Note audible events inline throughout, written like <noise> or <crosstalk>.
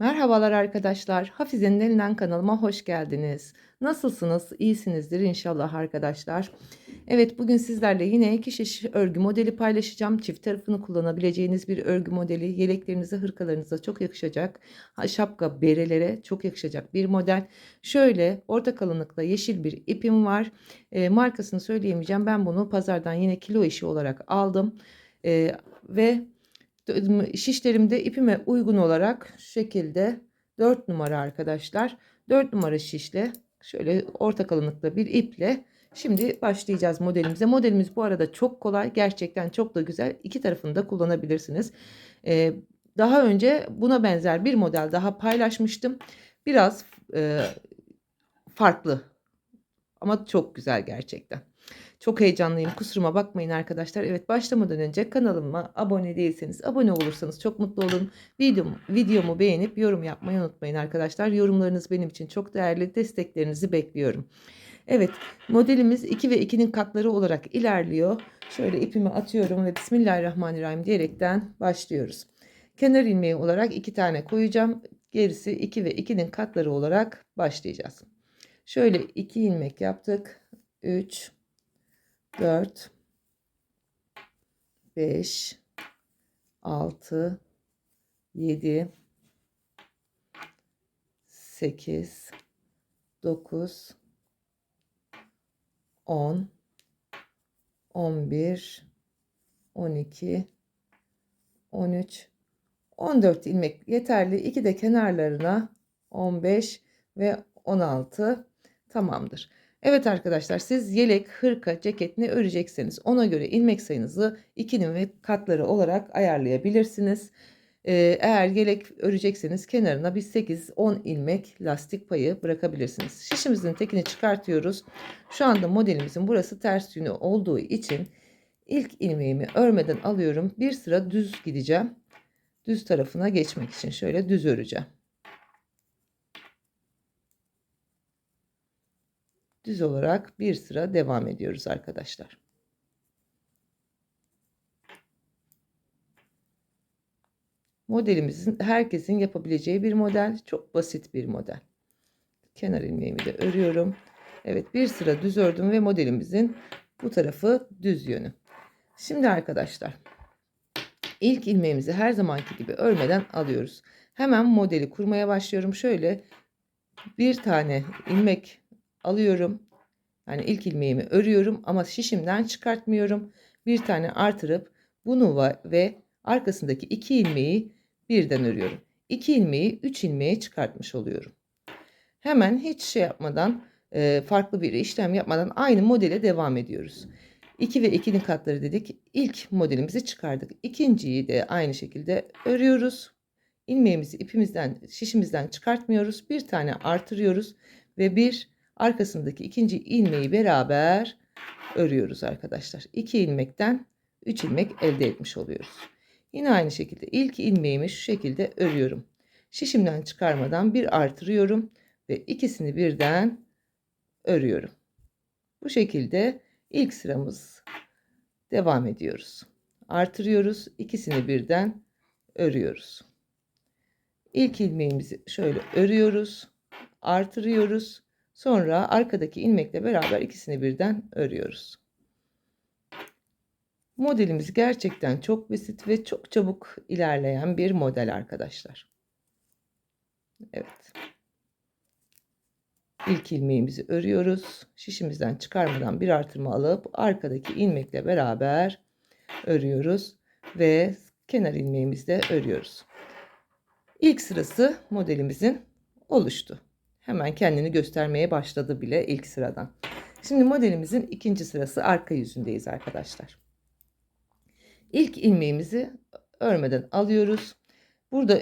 Merhabalar arkadaşlar. Hafize'nin elinden kanalıma hoş geldiniz. Nasılsınız? İyisinizdir inşallah arkadaşlar. Evet bugün sizlerle yine iki şiş örgü modeli paylaşacağım. Çift tarafını kullanabileceğiniz bir örgü modeli. Yeleklerinize, hırkalarınıza çok yakışacak. Şapka, berelere çok yakışacak bir model. Şöyle orta kalınlıkta yeşil bir ipim var. E, markasını söyleyemeyeceğim. Ben bunu pazardan yine kilo işi olarak aldım. E, ve şişlerimde ipime uygun olarak şu şekilde 4 numara arkadaşlar. 4 numara şişle şöyle orta kalınlıkta bir iple şimdi başlayacağız modelimize. Modelimiz bu arada çok kolay. Gerçekten çok da güzel. İki tarafını da kullanabilirsiniz. Ee, daha önce buna benzer bir model daha paylaşmıştım. Biraz e, farklı ama çok güzel gerçekten. Çok heyecanlıyım. Kusuruma bakmayın arkadaşlar. Evet başlamadan önce kanalıma abone değilseniz abone olursanız çok mutlu olurum. Videomu, videomu beğenip yorum yapmayı unutmayın arkadaşlar. Yorumlarınız benim için çok değerli. Desteklerinizi bekliyorum. Evet modelimiz 2 ve 2'nin katları olarak ilerliyor. Şöyle ipimi atıyorum ve Bismillahirrahmanirrahim diyerekten başlıyoruz. Kenar ilmeği olarak 2 tane koyacağım. Gerisi 2 ve 2'nin katları olarak başlayacağız. Şöyle 2 ilmek yaptık. 3 4 5 6 7 8 9 10 11 12 13 14 ilmek yeterli. 2 de kenarlarına 15 ve 16 tamamdır. Evet arkadaşlar siz yelek, hırka, ceket ne örecekseniz ona göre ilmek sayınızı 2'nin ve katları olarak ayarlayabilirsiniz. Ee, eğer yelek örecekseniz kenarına bir 8-10 ilmek lastik payı bırakabilirsiniz. Şişimizin tekini çıkartıyoruz. Şu anda modelimizin burası ters yönü olduğu için ilk ilmeğimi örmeden alıyorum. Bir sıra düz gideceğim. Düz tarafına geçmek için şöyle düz öreceğim. Düz olarak bir sıra devam ediyoruz arkadaşlar. Modelimizin herkesin yapabileceği bir model. Çok basit bir model. Kenar ilmeğimi de örüyorum. Evet bir sıra düz ördüm ve modelimizin bu tarafı düz yönü. Şimdi arkadaşlar ilk ilmeğimizi her zamanki gibi örmeden alıyoruz. Hemen modeli kurmaya başlıyorum. Şöyle bir tane ilmek alıyorum. Yani ilk ilmeğimi örüyorum ama şişimden çıkartmıyorum. Bir tane artırıp bunu ve arkasındaki iki ilmeği birden örüyorum. İki ilmeği üç ilmeğe çıkartmış oluyorum. Hemen hiç şey yapmadan farklı bir işlem yapmadan aynı modele devam ediyoruz. 2 ve 2'nin katları dedik. İlk modelimizi çıkardık. İkinciyi de aynı şekilde örüyoruz. İlmeğimizi ipimizden, şişimizden çıkartmıyoruz. Bir tane artırıyoruz ve bir arkasındaki ikinci ilmeği beraber örüyoruz arkadaşlar. 2 ilmekten 3 ilmek elde etmiş oluyoruz. Yine aynı şekilde ilk ilmeğimi şu şekilde örüyorum. Şişimden çıkarmadan bir artırıyorum ve ikisini birden örüyorum. Bu şekilde ilk sıramız devam ediyoruz. Artırıyoruz, ikisini birden örüyoruz. İlk ilmeğimizi şöyle örüyoruz, artırıyoruz Sonra arkadaki ilmekle beraber ikisini birden örüyoruz. Modelimiz gerçekten çok basit ve çok çabuk ilerleyen bir model arkadaşlar. Evet. İlk ilmeğimizi örüyoruz. Şişimizden çıkarmadan bir artırma alıp arkadaki ilmekle beraber örüyoruz ve kenar ilmeğimizle örüyoruz. İlk sırası modelimizin oluştu. Hemen kendini göstermeye başladı bile ilk sıradan. Şimdi modelimizin ikinci sırası arka yüzündeyiz arkadaşlar. İlk ilmeğimizi örmeden alıyoruz. Burada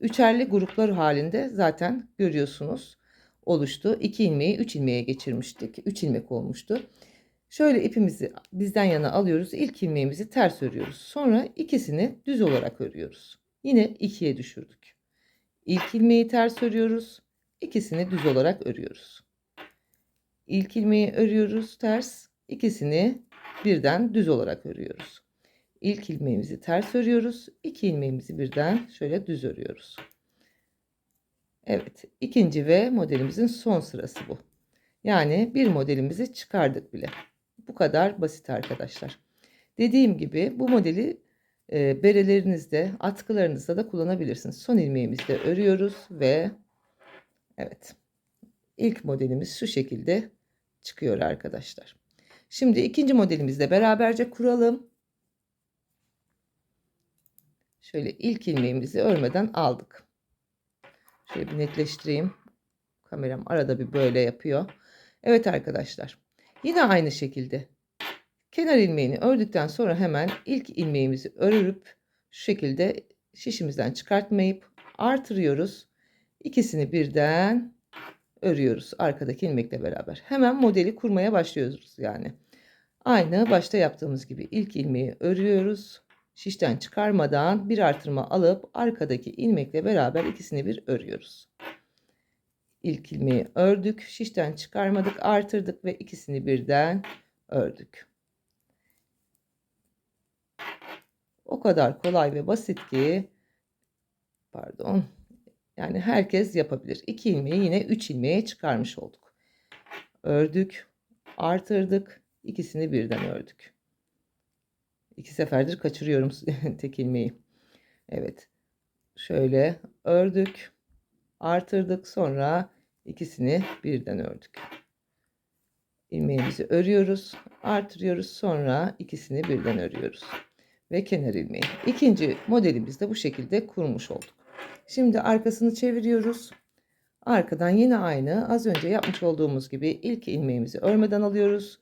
üçerli gruplar halinde zaten görüyorsunuz oluştu. 2 ilmeği 3 ilmeğe geçirmiştik. 3 ilmek olmuştu. Şöyle ipimizi bizden yana alıyoruz. İlk ilmeğimizi ters örüyoruz. Sonra ikisini düz olarak örüyoruz. Yine ikiye düşürdük. İlk ilmeği ters örüyoruz. İkisini düz olarak örüyoruz. İlk ilmeği örüyoruz ters. ikisini birden düz olarak örüyoruz. İlk ilmeğimizi ters örüyoruz. iki ilmeğimizi birden şöyle düz örüyoruz. Evet, ikinci ve modelimizin son sırası bu. Yani bir modelimizi çıkardık bile. Bu kadar basit arkadaşlar. Dediğim gibi bu modeli e, berelerinizde, atkılarınızda da kullanabilirsiniz. Son ilmeğimizde örüyoruz ve evet ilk modelimiz şu şekilde çıkıyor arkadaşlar. Şimdi ikinci modelimizle beraberce kuralım. Şöyle ilk ilmeğimizi örmeden aldık. Şöyle bir netleştireyim. Kameram arada bir böyle yapıyor. Evet arkadaşlar. Yine aynı şekilde kenar ilmeğini ördükten sonra hemen ilk ilmeğimizi örüp şu şekilde şişimizden çıkartmayıp artırıyoruz. İkisini birden örüyoruz arkadaki ilmekle beraber. Hemen modeli kurmaya başlıyoruz yani. Aynı başta yaptığımız gibi ilk ilmeği örüyoruz. Şişten çıkarmadan bir artırma alıp arkadaki ilmekle beraber ikisini bir örüyoruz. İlk ilmeği ördük, şişten çıkarmadık, artırdık ve ikisini birden ördük. O kadar kolay ve basit ki pardon yani herkes yapabilir. 2 ilmeği yine 3 ilmeğe çıkarmış olduk. Ördük, artırdık, ikisini birden ördük. İki seferdir kaçırıyorum <laughs> tek ilmeği. Evet. Şöyle ördük, artırdık, sonra ikisini birden ördük. İlmeğimizi örüyoruz, artırıyoruz, sonra ikisini birden örüyoruz ve kenar ilmeği. İkinci modelimizde bu şekilde kurmuş olduk. Şimdi arkasını çeviriyoruz. Arkadan yine aynı az önce yapmış olduğumuz gibi ilk ilmeğimizi örmeden alıyoruz.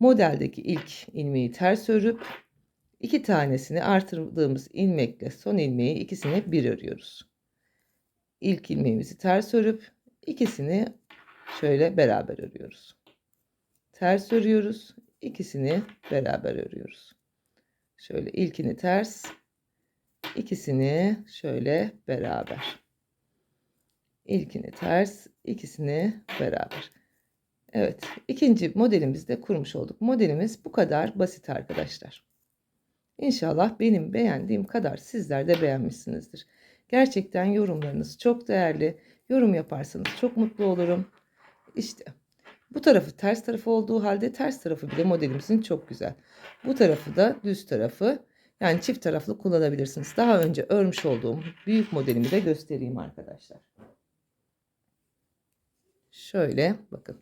Modeldeki ilk ilmeği ters örüp iki tanesini artırdığımız ilmekle son ilmeği ikisini bir örüyoruz. İlk ilmeğimizi ters örüp ikisini şöyle beraber örüyoruz. Ters örüyoruz, ikisini beraber örüyoruz. Şöyle ilkini ters, ikisini şöyle beraber. İlkini ters, ikisini beraber. Evet, ikinci modelimizi de kurmuş olduk. Modelimiz bu kadar basit arkadaşlar. İnşallah benim beğendiğim kadar sizler de beğenmişsinizdir. Gerçekten yorumlarınız çok değerli. Yorum yaparsanız çok mutlu olurum. İşte bu tarafı ters tarafı olduğu halde ters tarafı bile modelimizin çok güzel. Bu tarafı da düz tarafı yani çift taraflı kullanabilirsiniz. Daha önce örmüş olduğum büyük modelimi de göstereyim arkadaşlar. Şöyle bakın.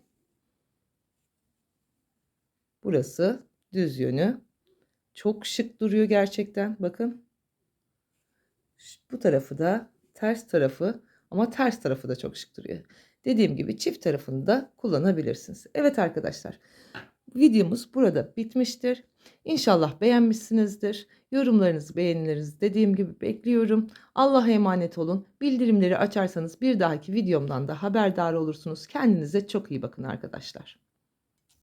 Burası düz yönü. Çok şık duruyor gerçekten. Bakın. Bu tarafı da ters tarafı ama ters tarafı da çok şık duruyor. Dediğim gibi çift tarafını da kullanabilirsiniz. Evet arkadaşlar. Videomuz burada bitmiştir. İnşallah beğenmişsinizdir. Yorumlarınızı, beğenilerinizi dediğim gibi bekliyorum. Allah'a emanet olun. Bildirimleri açarsanız bir dahaki videomdan da haberdar olursunuz. Kendinize çok iyi bakın arkadaşlar.